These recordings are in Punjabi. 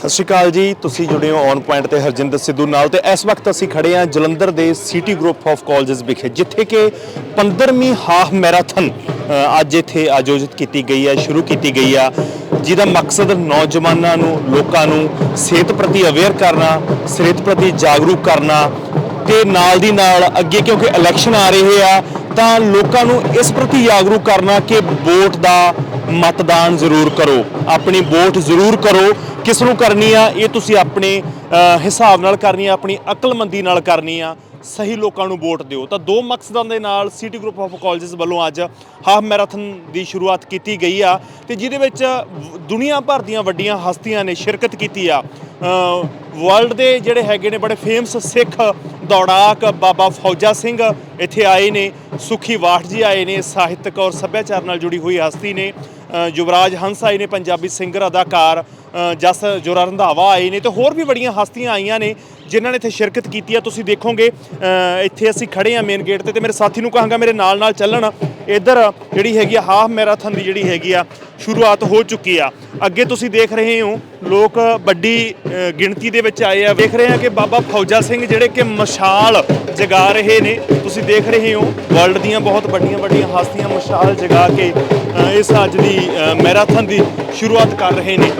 ਸਤਿ ਸ਼੍ਰੀ ਅਕਾਲ ਜੀ, ਤੁਸੀਂ ਜੁੜੇ ਹੋ ਔਨ ਪੁਆਇੰਟ ਤੇ ਹਰਜਿੰਦਰ ਸਿੱਧੂ ਨਾਲ ਤੇ ਇਸ ਵਕਤ ਅਸੀਂ ਖੜੇ ਹਾਂ ਜਲੰਧਰ ਦੇ ਸਿਟੀ ਗਰੁੱਪ ਆਫ ਕਾਲਜਸ ਵਿਖੇ, ਜਿੱਥੇ ਕਿ 15ਵੀਂ ਹਾਫ ਮੈਰਾਥਨ ਅੱਜ ਇੱਥੇ ਆਯੋਜਿਤ ਕੀਤੀ ਗਈ ਹੈ, ਸ਼ੁਰੂ ਕੀਤੀ ਗਈ ਆ। ਜਿਹਦਾ ਮਕਸਦ ਨੌਜਵਾਨਾਂ ਨੂੰ, ਲੋਕਾਂ ਨੂੰ ਸਿਹਤ ਪ੍ਰਤੀ ਅਵੇਅਰ ਕਰਨਾ, ਸਿਹਤ ਪ੍ਰਤੀ ਜਾਗਰੂਕ ਕਰਨਾ ਤੇ ਨਾਲ ਦੀ ਨਾਲ ਅੱਗੇ ਕਿਉਂਕਿ ਇਲੈਕਸ਼ਨ ਆ ਰਹੇ ਆ, ਤਾਂ ਲੋਕਾਂ ਨੂੰ ਇਸ ਪ੍ਰਤੀ ਜਾਗਰੂਕ ਕਰਨਾ ਕਿ ਵੋਟ ਦਾ ਮਤਦਾਨ ਜ਼ਰੂਰ ਕਰੋ। ਆਪਣੀ ਵੋਟ ਜ਼ਰੂਰ ਕਰੋ। ਕਿਸ ਨੂੰ ਕਰਨੀ ਆ? ਇਹ ਤੁਸੀਂ ਆਪਣੇ ਹਿਸਾਬ ਨਾਲ ਕਰਨੀ ਆ, ਆਪਣੀ ਅਕਲਮੰਦੀ ਨਾਲ ਕਰਨੀ ਆ। ਸਹੀ ਲੋਕਾਂ ਨੂੰ ਵੋਟ ਦਿਓ। ਤਾਂ ਦੋ ਮਕਸਦਾਂ ਦੇ ਨਾਲ ਸਿਟੀ ਗਰੁੱਪ ਆਫ ਕਾਲਜਸ ਵੱਲੋਂ ਅੱਜ ਹਾਫ ਮੈਰਾਥਨ ਦੀ ਸ਼ੁਰੂਆਤ ਕੀਤੀ ਗਈ ਆ ਤੇ ਜਿਹਦੇ ਵਿੱਚ ਦੁਨੀਆ ਭਰ ਦੀਆਂ ਵੱਡੀਆਂ ਹਸਤੀਆਂ ਨੇ ਸ਼ਿਰਕਤ ਕੀਤੀ ਆ। ਵਰਲਡ ਦੇ ਜਿਹੜੇ ਹੈਗੇ ਨੇ ਬੜੇ ਫੇਮਸ ਸਿੱਖ ਦੌੜਾਕ ਬਾਬਾ ਫੌਜਾ ਸਿੰਘ ਇੱਥੇ ਆਏ ਨੇ। ਸੁਖੀ ਵਾਠ ਜੀ ਆਏ ਨੇ, ਸਾਹਿਤਕ ਔਰ ਸੱਭਿਆਚਾਰ ਨਾਲ ਜੁੜੀ ਹੋਈ ਹਸਤੀ ਨੇ। ਯੁਵਰਾਜ ਹੰਸ ਆਏ ਨੇ, ਪੰਜਾਬੀ ਸਿੰਗਰ, ਅਦਾਕਾਰ ਜਸ ਜੋਰਾ ਰੰਧਾਵਾ ਆਏ ਨੇ ਤੇ ਹੋਰ ਵੀ ਬੜੀਆਂ ਹਸਤੀਆਂ ਆਈਆਂ ਨੇ। ਜਿਨ੍ਹਾਂ ਨੇ ਇੱਥੇ ਸ਼ਿਰਕਤ ਕੀਤੀ ਆ, ਤੁਸੀਂ ਦੇਖੋਗੇ ਇੱਥੇ ਅਸੀਂ ਖੜੇ ਆ ਮੇਨ ਗੇਟ ਤੇ ਤੇ ਮੇਰੇ ਸਾਥੀ ਨੂੰ ਕਹਾਂਗਾ ਮੇਰੇ ਨਾਲ ਨਾਲ ਚੱਲਣ। ਇੱਧਰ ਜਿਹੜੀ ਹੈਗੀ ਆ ਹਾਫ ਮੈਰਾਥਨ ਦੀ ਜਿਹੜੀ ਹੈਗੀ ਆ, ਸ਼ੁਰੂਆਤ ਹੋ ਚੁੱਕੀ ਆ। ਅੱਗੇ ਤੁਸੀਂ ਦੇਖ ਰਹੇ ਹੋ, ਲੋਕ ਵੱਡੀ ਗਿਣਤੀ ਦੇ ਵਿੱਚ ਆਏ ਆ। ਦੇਖ ਰਹੇ ਆ ਕਿ ਬਾਬਾ ਫੌਜਾ ਸਿੰਘ ਜਿਹੜੇ ਕਿ ਮਸ਼ਾਲ ਜਗਾ ਰਹੇ ਨੇ। ਤੁਸੀਂ ਦੇਖ ਰਹੇ ਹੋ ਵਰਲਡ ਦੀਆਂ ਬਹੁਤ ਵੱਡੀਆਂ ਵੱਡੀਆਂ ਹਸਤੀਆਂ ਮਸ਼ਾਲ ਜਗਾ ਕੇ ਇਸ ਅੱਜ ਦੀ ਮੈਰਾਥਨ ਦੀ ਸ਼ੁਰੂਆਤ ਕਰ ਰਹੇ ਨੇ।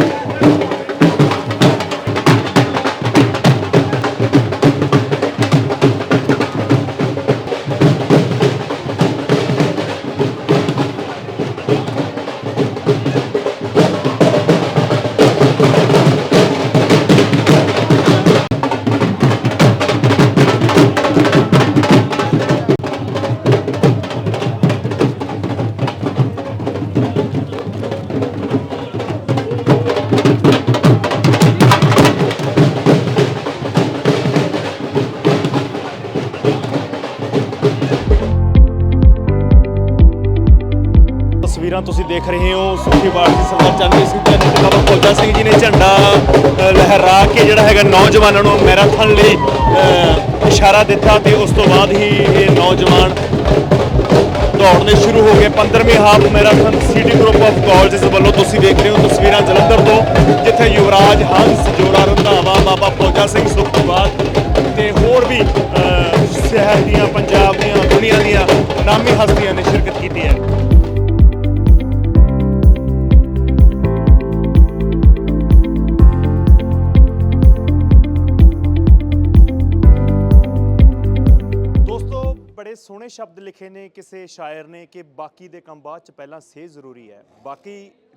ਤਸਵੀਰਾਂ ਤੁਸੀਂ ਦੇਖ ਰਹੇ ਹੋ ਸੁਖੀ ਬਾੜ ਦੀ ਸਰਦਾਰ ਚੰਨੀ ਸਿੰਘ ਤੇ ਬਾਬਾ ਫੌਜਾ ਸਿੰਘ ਜੀ ਨੇ ਝੰਡਾ ਲਹਿਰਾ ਕੇ ਜਿਹੜਾ ਹੈਗਾ ਨੌਜਵਾਨਾਂ ਨੂੰ ਮੈਰਾਥਨ ਲਈ ਇਸ਼ਾਰਾ ਦਿੱਤਾ ਤੇ ਉਸ ਤੋਂ ਬਾਅਦ ਹੀ ਇਹ ਨੌਜਵਾਨ ਦੌੜਨੇ ਸ਼ੁਰੂ ਹੋ ਗਏ। 15ਵੀਂ half marathon city group of colleges ਵੱਲੋਂ ਤੁਸੀਂ ਦੇਖ ਰਹੇ ਹੋ ਤਸਵੀਰਾਂ ਜਲੰਧਰ ਤੋਂ, ਜਿੱਥੇ ਯੁਵਰਾਜ, ਹੰਸ ਜੋੜਾ ਰੰਧਾਵਾ, ਬਾਬਾ ਫੌਜਾ ਸਿੰਘ ਸੁਖਵਾਲ ਤੇ ਹੋਰ ਵੀ ਸ਼ਹਿਰ ਦੀਆਂ, ਪੰਜਾਬ ਦੀਆਂ, ਦੁਨੀਆ ਦੀਆਂ ਨਾਮੀ ਹਸਤੀਆਂ ਨੇ ਲਿਖੇ ਨੇ ਕਿਸੇ ਸ਼ਾਇਰ ਨੇ ਕਿ ਬਾਕੀ ਦੇ ਕੰਮ ਬਾਅਦ ਚ ਪਹਿਲਾਂ ਸਿਹਤ ਜ਼ਰੂਰੀ ਹੈ। ਬਾਕੀ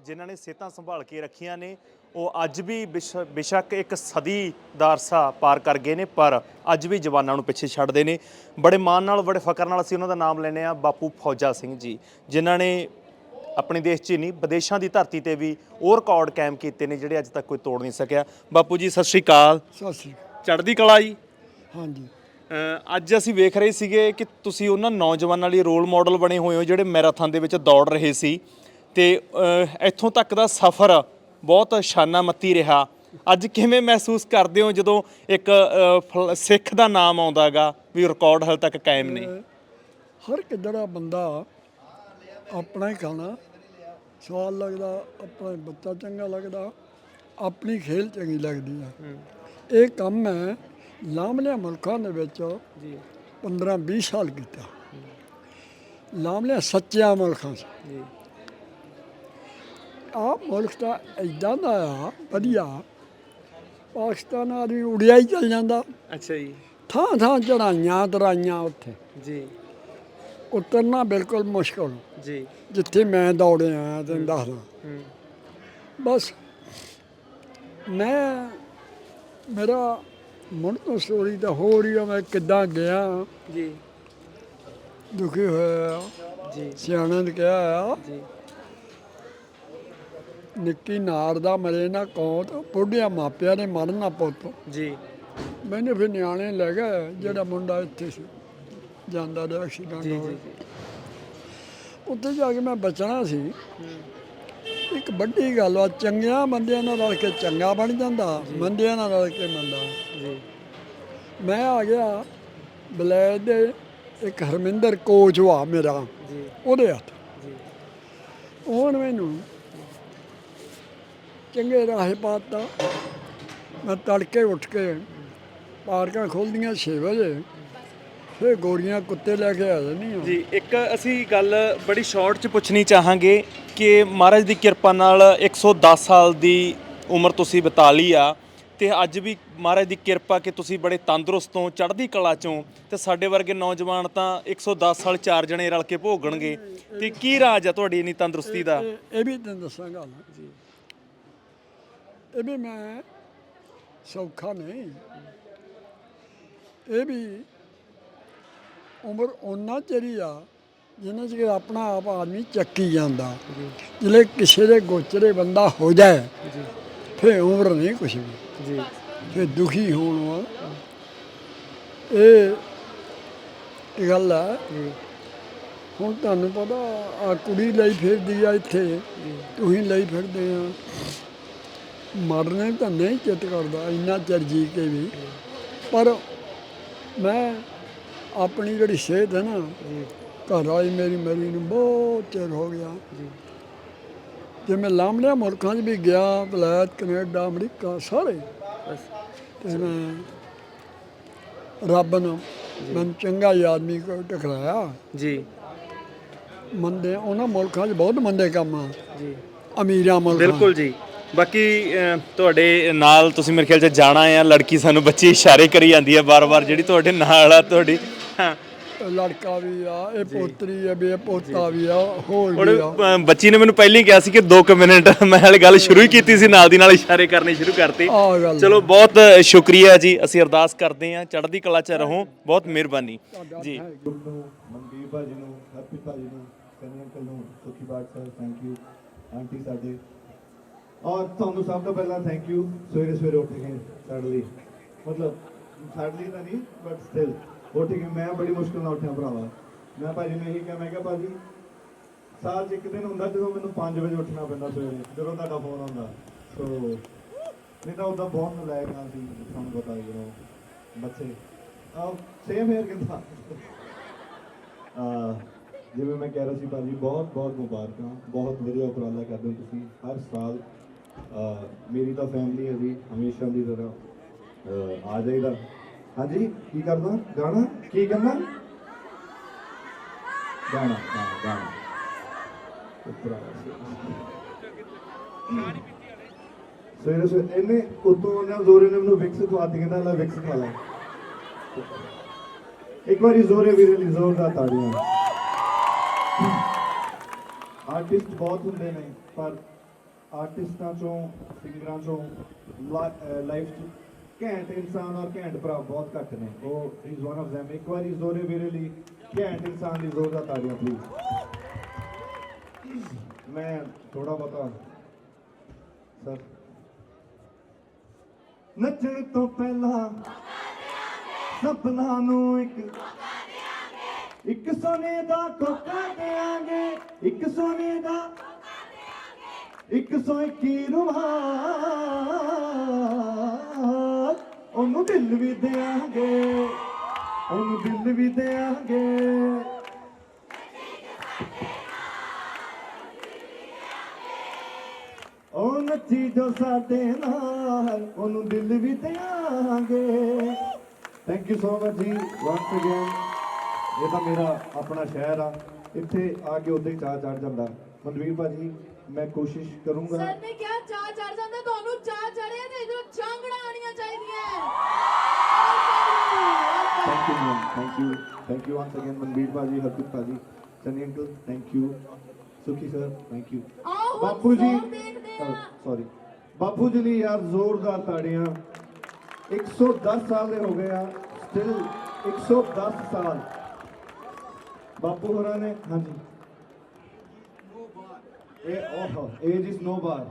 ਜਿਨ੍ਹਾਂ ਨੇ ਸਿਹਤਾਂ ਸੰਭਾਲ ਕੇ ਰੱਖੀਆਂ ਨੇ ਉਹ ਅੱਜ ਵੀ ਬਿਸ਼- ਬੇਸ਼ੱਕ ਇੱਕ ਸਦੀ ਦਾ ਅਰਸਾ ਪਾਰ ਕਰ ਗਏ ਨੇ ਪਰ ਅੱਜ ਵੀ ਜਵਾਨਾਂ ਨੂੰ ਪਿੱਛੇ ਛੱਡਦੇ ਨੇ। ਬੜੇ ਮਾਣ ਨਾਲ ਬੜੇ ਫਕਰ ਨਾਲ ਅਸੀਂ ਉਹਨਾਂ ਦਾ ਨਾਮ ਲੈਨੇ ਆ ਬਾਪੂ ਫੌਜਾ ਸਿੰਘ ਜੀ ਜਿਨ੍ਹਾਂ ਨੇ ਆਪਣੇ ਦੇਸ਼ 'ਚ ਹੀ ਨਹੀਂ ਵਿਦੇਸ਼ਾਂ ਦੀ ਧਰਤੀ ਤੇ ਵੀ ਉਹ ਰਿਕਾਰਡ ਕਾਇਮ ਕੀਤੇ ਨੇ ਜਿਹੜੇ ਅੱਜ ਤੱਕ ਕੋਈ ਤੋੜ ਨਹੀਂ ਸਕਿਆ। ਬਾਪੂ ਜੀ ਸਤਿ ਸ਼੍ਰੀ ਅਕਾਲ। ਸਤਿ ਸ਼੍ਰੀ ਅਕਾਲ। ਚੜ੍ਹਦੀ ਕਲਾ ਜੀ। ਹਾਂਜੀ। ਅੱਜ ਅਸੀਂ ਵੇਖ ਰਹੇ ਸੀਗੇ ਕਿ ਤੁਸੀਂ ਉਹਨਾਂ ਨੌਜਵਾਨਾਂ ਲਈ ਰੋਲ ਮਾਡਲ ਬਣੇ ਹੋਏ ਹੋ ਜਿਹੜੇ ਮੈਰਾਥਨ ਦੇ ਵਿੱਚ ਦੌੜ ਰਹੇ ਸੀ। ਤੇ ਇੱਥੋਂ ਤੱਕ ਦਾ ਸਫ਼ਰ ਬਹੁਤ ਸ਼ਾਨਾਮੱਤੀ ਰਿਹਾ। ਅੱਜ ਕਿਵੇਂ ਮਹਿਸੂਸ ਕਰਦੇ ਹੋ ਜਦੋਂ ਇੱਕ ਸਿੱਖ ਦਾ ਨਾਮ ਆਉਂਦਾਗਾ ਵੀ ਰਿਕਾਰਡ ਹਾਲ ਤੱਕ ਕਾਇਮ ਨੇ ਹਰ ਜਿਹੜਾ ਬੰਦਾ ਆਪਣਾ ਹੀ ਖਾਣਾ ਸਵਾਦ ਲੱਗਦਾ ਆਪਣਾ ਬੱਚਾ ਚੰਗਾ ਲੱਗਦਾ ਆਪਣੀ ਖੇਲ ਚੰਗੀ ਲੱਗਦੀ ਆ। ਇਹ ਕੰਮ ਹੈ ਲਾਮਲੇ ਮੁਲਕਾਂ ਦੇ ਵਿੱਚ ਜੀ। 15 20 ਸਾਲ ਕੀਤਾ। ਲਾਮਲੇ ਸੱਚਿਆ ਮੁਲਕਾਂ ਜੀ। ਆ ਮੁਲਕ ਤਾਂ ਇਦਾਂ ਦਾ ਆ ਵਧੀਆ। ਪਾਕਿਸਤਾਨ ਆਦਮੀ ਉੜਿਆ ਹੀ ਚੱਲ ਜਾਂਦਾ। ਅੱਛਾ ਜੀ। ਥਾਂ ਥਾਂ ਚੜਾਈਆਂ ਤਰਾਈਆਂ ਉੱਥੇ। ਜੀ। ਉਤਰਨਾ ਬਿਲਕੁਲ ਮੁਸ਼ਕਲ। ਜੀ। ਜਿੱਥੇ ਮੈਂ ਦੌੜਿਆ ਤੈਨੂੰ ਦੱਸਦਾ। ਹੂੰ। ਬਸ ਮੈਂ ਮੇਰਾ ਮੁੜ ਤੋਂ ਸਟੋਰੀ ਤਾਂ ਹੋ ਰਹੀ ਆ ਮੈਂ ਕਿੱਦਾਂ ਗਿਆ? ਜੀ। ਦੁਖੀ ਹੋਇਆ ਜੀ। ਸਿਆਣਿਆਂ ਨੇ ਕਿਹਾ ਆ ਜੀ। ਨਿੱਕੀ ਨਾਰ ਦਾ ਮਰੇ ਨਾ ਕੌਤ ਬੁੱਢਿਆਂ ਮਾਪਿਆਂ ਨੇ ਮਰਨਾ ਪੁੱਤ। ਜੀ। ਮੈਨੂੰ ਫਿਰ ਨਿਆਣੇ ਲੈ ਗਏ ਜਿਹੜਾ ਮੁੰਡਾ ਇੱਥੇ ਸੀ ਜਾਂਦਾ ਰਿਹਾ ਐਕਸੀਡੈਂਟ ਹੋ ਗਿਆ ਉੱਥੇ ਜਾ ਕੇ ਮੈਂ ਬਚਣਾ ਸੀ। ਇੱਕ ਵੱਡੀ ਗੱਲ ਆ ਚੰਗਿਆਂ ਬੰਦਿਆਂ ਨਾਲ ਰਲ ਕੇ ਚੰਗਾ ਬਣ ਜਾਂਦਾ ਮੰਦਿਆਂ ਨਾਲ ਰਲ ਕੇ ਮੰਦਾ। ਜੀ। ਮੈਂ ਆ ਗਿਆ ਬਲੈਦ ਦੇ ਇੱਕ ਹਰਮਿੰਦਰ ਕੋਚ ਵਾ ਮੇਰਾ ਜੀ। ਉਹਦੇ ਹੱਥ। ਜੀ। ਉਹਨ ਮੈਨੂੰ ਚੰਗੇ ਰਾਹ ਪਾਤਾ। ਮੈਂ ਤੜਕੇ ਉੱਠ ਕੇ ਪਾਰਕਾਂ ਖੋਲ੍ਹਦੀਆਂ 6 ਵਜੇ। ਫਿਰ ਗੋਰੀਆਂ ਕੁੱਤੇ ਲੈ ਕੇ ਆ ਜਾਂਦੀਆਂ ਜੀ ਇੱਕ ਅਸੀਂ ਗੱਲ ਬੜੀ ਸ਼ਾਰਟ ਚ ਪੁੱਛਣੀ ਚਾਹਾਂਗੇ ਕਿ ਮਹਾਰਾਜ ਦੀ ਕਿਰਪਾ ਨਾਲ 110 ਸਾਲ ਦੀ ਉਮਰ ਤੁਸੀਂ ਬਿਤਾ ਲਈ ਆ ਤੇ ਅੱਜ ਵੀ ਮਹਾਰਾਜ ਦੀ ਕਿਰਪਾ ਕਿ ਤੁਸੀਂ ਬੜੇ ਤੰਦਰੁਸਤ ਹੋ ਚੜ੍ਹਦੀ ਕਲਾ ਚੋਂ ਤੇ ਸਾਡੇ ਵਰਗੇ ਨੌਜਵਾਨ ਤਾਂ 110 ਸਾਲ ਚਾਰ ਜਣੇ ਰਲ ਕੇ ਭੋਗਣਗੇ। ਤੇ ਕੀ ਰਾਜ ਆ ਤੁਹਾਡੀ ਇੰਨੀ ਤੰਦਰੁਸਤੀ ਦਾ? ਇਹ ਇਹ ਵੀ ਤੈਨੂੰ ਦੱਸਾਂਗਾ ਜੀ। ਇਹ ਵੀ ਮੈਂ ਸੌਖਾ ਨਹੀਂ। ਇਹ ਵੀ ਉਮਰ ਉਹਨਾਂ ਚਿਰ ਆ ਜਿੰਨਾ ਚਿਰ ਆਪਣਾ ਆਪ ਆਦਮੀ ਚੱਕੀ ਜਾਂਦਾ ਜਿਹੜੇ ਕਿਸੇ ਦੇ ਗੋਚਰੇ ਬੰਦਾ ਹੋ ਜਾਏ ਫਿਰ ਉਮਰ ਨਹੀਂ ਕੁਛ ਵੀ। ਜੀ। ਫਿਰ ਦੁਖੀ ਹੋਣ ਵਾ ਇਹ ਇਹ ਗੱਲ ਆ। ਹੁਣ ਤੁਹਾਨੂੰ ਪਤਾ ਆ ਕੁੜੀ ਲਈ ਫਿਰਦੀ ਆ ਇੱਥੇ। ਤੁਸੀਂ ਲਈ ਫਿਰਦੇ ਆ। ਮਰਨੇ ਤਾਂ ਨਹੀਂ ਚਿੱਤ ਕਰਦਾ ਇੰਨਾ ਚਿਰ ਜੀ ਕੇ ਵੀ। ਪਰ ਮੈਂ ਆਪਣੀ ਜਿਹੜੀ ਸਿਹਤ ਹੈ ਨਾ ਘਰ ਵਾਲੀ ਮੇਰੀ ਮਰੀ ਨੂੰ ਬਹੁਤ ਚਿਰ ਹੋ ਗਿਆ। ਜੇ। ਮੈਂ ਲਾਂਬੜਿਆ ਮੁਲਕਾਂ 'ਚ ਵੀ ਗਿਆ ਵਲਾਇਤ ਕੈਨੇਡਾ ਅਮਰੀਕਾ ਸਾਰੇ ਤੇ ਮੈਂ ਰੱਬ ਨੇ ਮੈਨੂੰ ਚੰਗਾ ਹੀ ਆਦਮੀ ਕੋ ਟਕਰਾਇਆ। ਜੀ। ਮੰਦੇ ਉਹਨਾਂ ਮੁਲਕਾਂ 'ਚ ਬਹੁਤ ਮੰਦੇ ਕੰਮ ਆ। ਜੀ। ਅਮੀਰਾਂ ਮੁਲਕਾਂ। ਬਿਲਕੁਲ ਜੀ। ਬਾਕੀ ਅਹ, ਤੁਹਾਡੇ ਨਾਲ ਤੁਸੀਂ ਮੇਰੇ ਖਿਆਲ ਚ ਜਾਣਾ ਆ ਲੜਕੀ ਸਾਨੂੰ ਬੱਚੀ ਇਸ਼ਾਰੇ ਕਰੀ ਜਾਂਦੀ ਆ ਬਾਰ-ਬਾਰ ਜਿਹੜੀ ਤੁਹਾਡੇ ਨਾਲ ਆ ਤੁਹਾਡੀ ਹਾਂ ਲੜਕਾ ਵੀ ਆ ਇਹ ਪੋਤਰੀ ਆ ਵੀ ਇਹ ਪੋਤਾ ਵੀ ਆ ਹੋਰ ਹੁਣ ਵੀ ਆ। ਅਹ, ਬੱਚੀ ਨੇ ਮੈਨੂੰ ਪਹਿਲਾਂ ਹੀ ਕਿਹਾ ਸੀ ਕਿ 2 ਮਿੰਟ ਮੈਂ ਹਾਲੇ ਗੱਲ ਸ਼ੁਰੂ ਹੀ ਕੀਤੀ ਸੀ ਨਾਲ ਦੀ ਨਾਲ ਇਸ਼ਾਰੇ ਕਰਨੇ ਸ਼ੁਰੂ ਕਰਤੇ। ਗੱਲ ਚਲੋ ਬਹੁਤ ਸ਼ੁਕਰੀਆ ਜੀ ਅਸੀਂ ਅਰਦਾਸ ਕਰਦੇ ਹਾਂ ਚੜ੍ਹਦੀ ਕਲਾ ਚ ਰਹੋ ਬਹੁਤ ਮਿਹਰਬਾਨੀ। ਜੀ। ਗਰੁੱਪ ਨੂੰ ਮਨਦੀਪ ਭਾਜੀ ਨੂੰ ਹਰਪ੍ਰੀਤ ਭਾਜੀ ਨੂੰ ਸਨੀ ਅੰਕਲ ਨੂੰ ਸੁਖੀ ਬਾਟ ਸਰ ਥੈਂਕ ਯੂ ਆਂਟੀ ਸਾਡੇ। ਔਰ ਤੁਹਾਨੂੰ ਸਭ ਤੋਂ ਪਹਿਲਾਂ ਥੈਂਕ ਯੂ ਸਵੇਰੇ ਸਵੇਰੇ ਉੱਠ ਕੇ ਸਾਡੇ ਲਈ। ਮਤਲਬ ਸਾਡੇ ਲਈ ਤਾਂ ਨਹੀਂ ਬਟ ਸਟਿਲ ਉੱਠ ਕੇ ਮੈਂ ਬੜੀ ਮੁਸ਼ਕਲ ਨਾਲ ਉੱਠਿਆ ਭਰਾਵਾ। ਮੈਂ ਭਾਜੀ ਨੂੰ ਇਹੀ ਕਿਹਾ, ਮੈਂ ਕਿਹਾ ਭਾਜੀ, ਸਾਲ 'ਚ ਇੱਕ ਦਿਨ ਹੁੰਦਾ ਜਦੋਂ ਮੈਨੂੰ 5 ਵਜੇ ਉੱਠਣਾ ਪੈਂਦਾ ਸਵੇਰੇ, ਜਦੋਂ ਤੁਹਾਡਾ ਫੋਨ ਆਉਂਦਾ। ਸੋ ਨਹੀਂ ਤਾਂ ਉਹਦਾ ਬਹੁਤ ਨਲਾਇਕ ਆ ਸੀ ਤੁਹਾਨੂੰ ਪਤਾ ਹੀ ਹੈ ਬੱਚੇ। ਆਹ ਸੇਮ ਹੇਅਰ ਕਿੰਦਾ? ਆ ਜਿਵੇਂ ਮੈਂ ਕਹਿ ਰਿਹਾ ਸੀ ਭਾਜੀ, ਬਹੁਤ ਬਹੁਤ ਮੁਬਾਰਕਾਂ, ਬਹੁਤ ਵਧੀਆ ਉਪਰਾਲਾ ਕਰਦੇ ਹੋ ਤੁਸੀਂ, ਹਰ ਸਾਲ ਮੇਰੀ ਤਾਂ ਫੈਮਿਲੀ ਹੈ ਜੀ, ਹਮੇਸ਼ਾ ਦੀ ਤਰ੍ਹਾਂ ਆ ਜਾਈਦਾ। ਹਾਂਜੀ, ਕੀ ਕਰਨਾ? ਗਾਣਾ? ਕੀ ਕਰਨਾ? ਗਾਣਾ ਗਾਣਾ ਗਾਣਾ। ਸਵੇਰੇ ਸਵੇਰੇ ਇਹਨੇ ਉਤੋਂ ਉਹਨਾਂ ਜ਼ੋਰੇ ਨੇ ਮੈਨੂੰ ਵਿਕਸ ਖਵਾਤੀ, ਕਹਿੰਦਾ, ਲੈ ਵਿਕਸ ਖਾ ਲੈ। ਇੱਕ ਵਾਰੀ ਜ਼ੋਰੇ ਵੀਰੇ ਲਈ ਜ਼ੋਰਦਾਰ ਤਾੜੀਆਂ। ਆਰਟਿਸਟ ਬਹੁਤ ਹੁੰਦੇ ਨੇ, ਪਰ ਆਰਟਿਸਟਾਂ ਚੋਂ, ਸਿੰਗਰਾਂ ਚੋਂ ਲਾਈਫ ਚ ਘੈਂਟ ਇਨਸਾਨ ਔਰ ਘੈਂਟ ਭਰਾ ਬਹੁਤ ਘੱਟ ਨੇ। ਉਹ ਇਜ਼ ਵਨ ਆਫ them. ਇੱਕ ਵਾਰੀ ਜ਼ੋਰੇ ਮੇਰੇ ਲਈ ਘੈਂਟ ਇਨਸਾਨ ਲਈ ਜ਼ੋਰਦਾਰ ਤਾੜੀਆਂ ਪਲੀਜ਼ ਮੈਂ ਥੋੜਾ ਬਹੁਤਾ ਸਰ। ਨੱਚਣ ਤੋਂ ਪਹਿਲਾਂ ਸਪਨਾ ਨੂੰ ਇੱਕ ਇੱਕ ਸੋਨੇ ਦਾ ਕੋਕਾ ਦੇਾਂਗੇ ਇੱਕ ਸੋਨੇ ਦਾ ਇੱਕ ਸੌ ਇੱਕੀ ਉਹਨੂੰ ਦਿਲ ਵੀ ਦੇਾਂਗੇ ਉਹਨੂੰ ਦਿਲ ਵੀ ਦੇਾਂਗੇ ਉਹ ਨੱਚੀ ਜੋ ਸਾਡੇ ਨਾਲ, ਉਹਨੂੰ ਦਿਲ ਵੀ ਦੇਾਂਗੇ ਥੈਂਕ ਯੂ ਸੋ ਮਚ ਜੀ ਵਾਂਸ ਅਗੇਨ ਇਹ ਤਾਂ ਮੇਰਾ ਆਪਣਾ ਸ਼ਹਿਰ ਆ। ਇੱਥੇ ਆ ਕੇ ਉਦੋਂ ਹੀ ਚਾਹ ਚੜ ਜਾਂਦਾ। ਮਨਵੀਰ ਭਾਜੀ, ਮੈਂ ਕੋਸ਼ਿਸ਼ ਕਰੂੰਗਾ। ਸਰ ਨੇ ਕਿਹਾ ਚਾਹ ਚੜ ਜਾਂਦਾ ਤੁਹਾਨੂੰ ਚਾਹ ਚੜਿਆ ਤੇ ਇਧਰ ਚਾਂਗੜਾ ਆਣੀਆਂ ਚਾਹੀਦੀਆਂ। Thank you ma'am thank you thank you once again Manbir bhaji Harpreet bhaji Channi uncle thank you Sukhi sir thank you Bapu ji sorry ਬਾਪੂ ਜੀ ਲਈ ਯਾਰ ਜ਼ੋਰਦਾਰ ਤਾੜੀਆਂ। 110 ਸਾਲ ਦੇ ਹੋ ਗਏ ਆ ਸਟਿਲ 110 ਸਾਲ। ਬਾਪੂ ਹੋਰਾਂ ਨੇ ਹਾਂਜੀ। ਇਹ ਓਹ ਏਜ ਇਜ਼ ਨੋ ਬਾਰ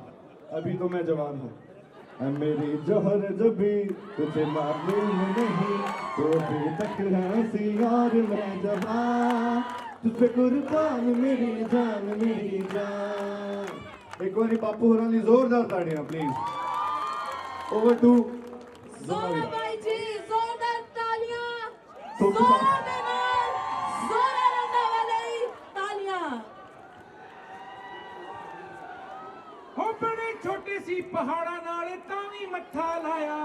अभी तो मैं जवान हूँ मेरी जहर जबी तुझे मालूम नहीं तो भी तक हंसी और मैं जवान तुझे कुर्बान मेरी जान मेरी जान एक बार बापू होरां दी जोरदार ताड़ियां प्लीज ओवर टू जोरा भाई जी जोरदार तालियां जोरदार ਛੋਟੇ ਸੀ ਪਹਾੜਾਂ ਨਾਲ ਤਾਂ ਵੀ ਮੱਥਾ ਲਾਇਆ।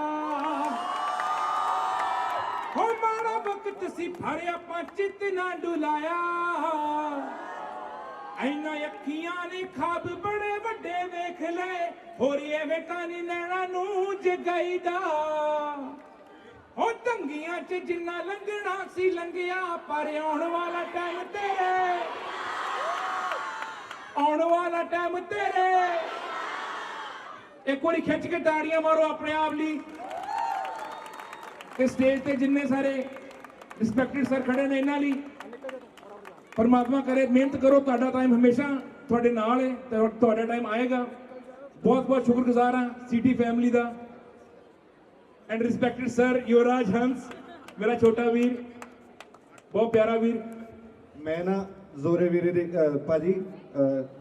ਹੋ ਮਾੜਾ ਵਕਤ ਸੀ ਪਰ ਆਪਾਂ ਚਿੱਤ ਨਾ ਡੁਲਾਇਆ। ਐਨਾ ਅੱਖੀਆਂ ਨੇ ਖਾਬ ਬੜੇ ਵੱਡੇ ਵੇਖ ਲਏ, ਹੋਰ ਐਵੇਂ ਤਾਂ ਨੀ ਲੈਣਾ ਨੂੰ ਜਗਾਈਦਾ। ਹੋ ਤੰਗੀਆਂ ਚ ਜਿੰਨਾ ਲੰਘਣਾ ਸੀ ਲੰਘਿਆ, ਪਰ ਆਉਣ ਵਾਲਾ ਟਾਈਮ ਤੇਰੇ। ਆਉਣ ਵਾਲਾ ਟਾਈਮ ਤੇਰੇ। ਇੱਕ ਵਾਰੀ ਖਿੱਚ ਕੇ ਤਾੜੀਆਂ ਮਾਰੋ ਆਪਣੇ ਆਪ ਲਈ। ਤੇ ਸਟੇਜ ਤੇ ਜਿੰਨੇ ਸਾਰੇ ਰਿਸਪੈਕਟਡ ਸਰ ਖੜੇ ਨੇ ਇਹਨਾਂ ਲਈ। ਪਰਮਾਤਮਾ ਕਰੇ, ਮਿਹਨਤ ਕਰੋ, ਤੁਹਾਡਾ ਟਾਈਮ ਹਮੇਸ਼ਾ ਤੁਹਾਡੇ ਨਾਲ ਹੈ, ਤੇ ਤੁਹਾਡਾ ਟਾਈਮ ਆਏਗਾ। ਬਹੁਤ ਬਹੁਤ ਸ਼ੁਕਰਗੁਜ਼ਾਰ ਹਾਂ city family the. And respected sir Yuvraj Hans, ਮੇਰਾ ਛੋਟਾ ਵੀਰ, ਬਹੁਤ ਪਿਆਰਾ ਵੀਰ। ਮੈਂ ਨਾ ਜ਼ੋਰੇ ਵੀਰੇ ਦੇ ਭਾਜੀ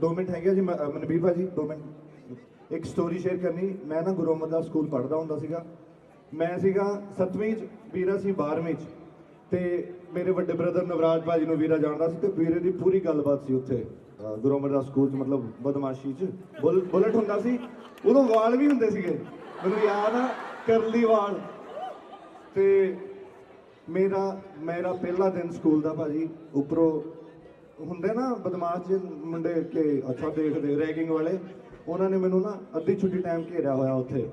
2 ਮਿੰਟ ਹੈਗੇ ਆ ਜੀ, ਮ- ਮਨਵੀਰ ਭਾਜੀ 2 ਮਿੰਟ। ਇੱਕ ਸਟੋਰੀ ਸ਼ੇਅਰ ਕਰਨੀ। ਮੈਂ ਨਾ ਗੁਰੂ ਅਮਰਦਾਸ ਸਕੂਲ ਪੜ੍ਹਦਾ ਹੁੰਦਾ ਸੀਗਾ। ਮੈਂ ਸੀਗਾ 7ਵੀਂ ਚ, ਵੀਰਾ ਸੀ 12ਵੀਂ ਚ। ਤੇ ਮੇਰੇ ਵੱਡੇ ਬ੍ਰਦਰ ਨਵਰਾਜ ਭਾਜੀ ਨੂੰ ਵੀਰਾ ਜਾਣਦਾ ਸੀ ਤੇ ਵੀਰੇ ਦੀ ਪੂਰੀ ਗੱਲਬਾਤ ਸੀ ਉੱਥੇ। ਗੁਰੂ ਅਮਰਦਾਸ ਸਕੂਲ ਚ, ਮਤਲਬ ਬਦਮਾਸ਼ੀ ਚ। ਬੁਲ- ਬੁਲਟ ਹੁੰਦਾ ਸੀ। ਉਦੋਂ ਵਾਲ ਵੀ ਹੁੰਦੇ ਸੀਗੇ। ਮੈਨੂੰ ਯਾਦ ਆ, ਕਰਲੀ ਵਾਲ। ਤੇ ਮੇਰਾ ਮੇਰਾ ਪਹਿਲਾ ਦਿਨ ਸਕੂਲ ਦਾ ਭਾਜੀ, ਉੱਪਰੋਂ ਹੁੰਦੇ ਨਾ ਬਦਮਾਸ਼ ਜਿਹੇ ਮੁੰਡੇ ਕਿ, ਅੱਛਾ ਦੇਖਦੇ ਰੈਗਿੰਗ ਵਾਲੇ। ਉਹਨਾਂ ਨੇ ਮੈਨੂੰ ਨਾ ਅੱਧੀ ਛੁੱਟੀ ਟਾਈਮ ਘੇਰਿਆ ਹੋਇਆ ਉੱਥੇ।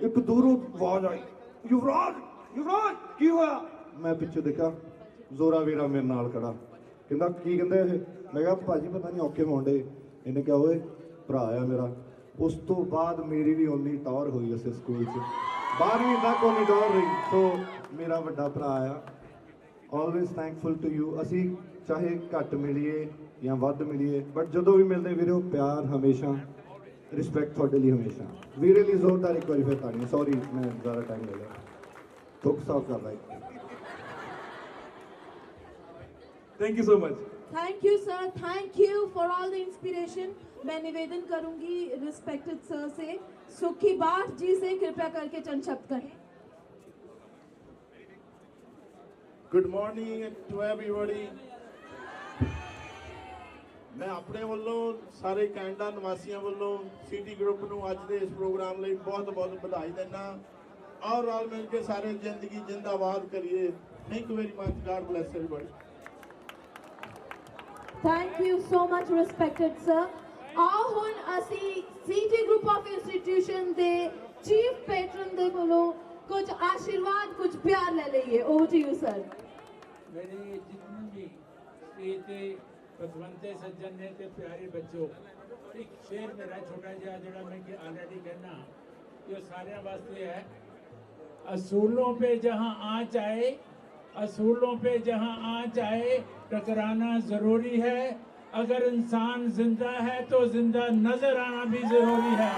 ਇੱਕ ਦੂਰੋਂ ਆਵਾਜ਼ ਆਈ, ਯੁਵਰਾਜ ਯੁਵਰਾਜ, ਕੀ ਹੋਇਆ? ਮੈਂ ਪਿੱਛੇ ਦੇਖਿਆ, ਜ਼ੋਰਾ ਵੀਰਾ ਮੇਰੇ ਨਾਲ ਖੜਾ। ਕਹਿੰਦਾ, ਕੀ ਕਹਿੰਦੇ ਇਹ? ਮੈਂ ਕਿਹਾ, ਭਾਜੀ, ਪਤਾ ਨਹੀਂ ਔਖੇ ਮੁੰਡੇ ਇਹਨੇ ਕਿਹਾ, ਓਏ, ਭਰਾ ਆ ਮੇਰਾ। ਉਸ ਤੋਂ ਬਾਅਦ ਮੇਰੀ ਵੀ ਓਨੀ ਟੌਰ ਹੋਈ ਉਸੇ ਸਕੂਲ 'ਚ। 12ਵੀਂ ਤੱਕ ਓਨੀ ਟੌਰ ਰਹੀ। ਸੋ ਮੇਰਾ ਵੱਡਾ ਭਰਾ ਆ। ਆਲਵੇਸ ਥੈਂਕਫੁਲ ਟੂ ਯੂ ਅਸੀਂ ਚਾਹੇ ਘੱਟ ਮਿਲੀਏ ਜਾਂ ਵੱਧ ਮਿਲੀਏ ਬਟ ਜਦੋਂ ਵੀ ਮਿਲਦੇ ਵੀਰੇ ਉਹ ਪਿਆਰ ਹਮੇਸ਼ਾ रिस्पेक्ट थोड़े लिए हमेशा। वीरे लिए जोरदार एक बार फिर तानी सॉरी मैं ज़्यादा टाइम ले लिया थुक साफ़ कर रहा thank you so much thank you sir thank you for all the inspiration मैं निवेदन करूँगी रिस्पेक्टेड सर से। सुखी बाट जी से कृपया करके चंद शब्द करें। गुड मॉर्निंग टू एवरीबॉडी ਮੈਂ ਆਪਣੇ ਵੱਲੋਂ ਸਾਰੇ ਕੈਨੇਡਾ ਨਿਵਾਸੀਆਂ ਵੱਲੋਂ ਸਿਟੀ ਗਰੁੱਪ ਨੂੰ ਅੱਜ ਦੇ ਇਸ ਪ੍ਰੋਗਰਾਮ ਲਈ ਬਹੁਤ ਬਹੁਤ ਵਧਾਈ ਦਿੰਦਾ ਔਰ ਰਲ ਮਿਲ ਕੇ ਸਾਰੇ ਜ਼ਿੰਦਗੀ ਜਿੰਦਾਬਾਦ ਕਰੀਏ। Thank you very much God bless everybody thank you so much respected sir ਆਓ ਹੁਣ ਅਸੀਂ ਸੀਟੀ ਗਰੁੱਪ ਆਫ ਇੰਸਟੀਟਿਊਸ਼ਨ ਦੇ ਚੀਫ ਪੈਟਰਨ ਦੇ ਕੋਲੋਂ ਕੁਝ ਆਸ਼ੀਰਵਾਦ ਕੁਝ ਪਿਆਰ ਲੈ ਲਈਏ। ਓਵਰ ਟੂ ਯੂ ਸਰ ਮੇਰੇ ਜਿਤਨੇ ਵੀ ਇਹ ਤੇ ਪਤਵੰਤੇ ਸੱਜਣ ਨੇ ਤੇ ਪਿਆਰੇ ਬੱਚੋ ਇੱਕ ਸ਼ੇਰ ਮੇਰਾ ਛੋਟਾ ਜਿਹਾ ਜਿਹੜਾ ਮੈਂ ਕਿ ਆਲਰੇਡੀ ਕਹਿਣਾ ਇਹ ਸਾਰਿਆਂ ਵਾਸਤੇ ਹੈ असूलों पे जहां आँच आए असूलों पे जहां आँच आए टकराना जरूरी है अगर इंसान जिंदा है तो जिंदा नजर आना भी जरूरी है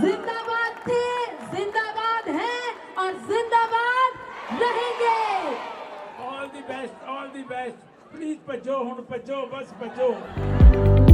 जिंदाबाद थे जिंदाबाद हैं और जिंदाबाद रहेंगे all the best all the best please ਭੱਜੋ ਹੁਣ ਭੱਜੋ ਬਸ ਭੱਜੋ।